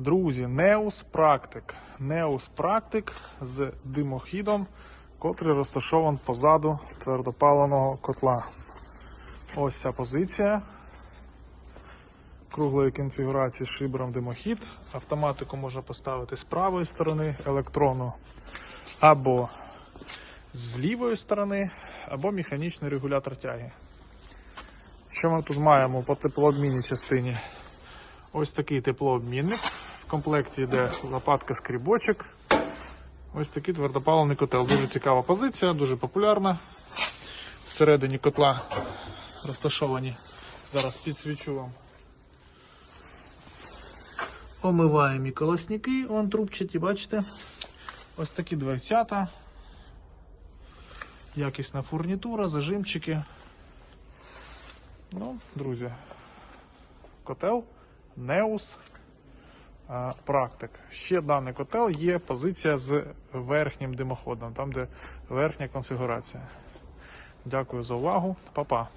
Друзі, Neus Practic. Neus Practic з димохідом, котрий розташований позаду твердопаленого котла. Ось ця позиція. Круглої конфігурації з шибром димохід. Автоматику можна поставити з правої сторони електрону або з лівої сторони, або механічний регулятор тяги. Що ми тут маємо по теплообмінній частині? Ось такий теплообмінник. Комплекті йде лопатка скрібочок. Ось такий твердопаливний котел. Дуже цікава позиція, дуже популярна. Всередині котла розташовані. Зараз підсвічу вам. Омиваємі колосники, вон трубчаті, бачите? Ось такі дверцята. Якісна фурнітура, зажимчики. Ну, друзі, котел Neus Practic. Ще даний котел є позиція з верхнім димоходом, там де верхня конфігурація. Дякую за увагу, Па-па.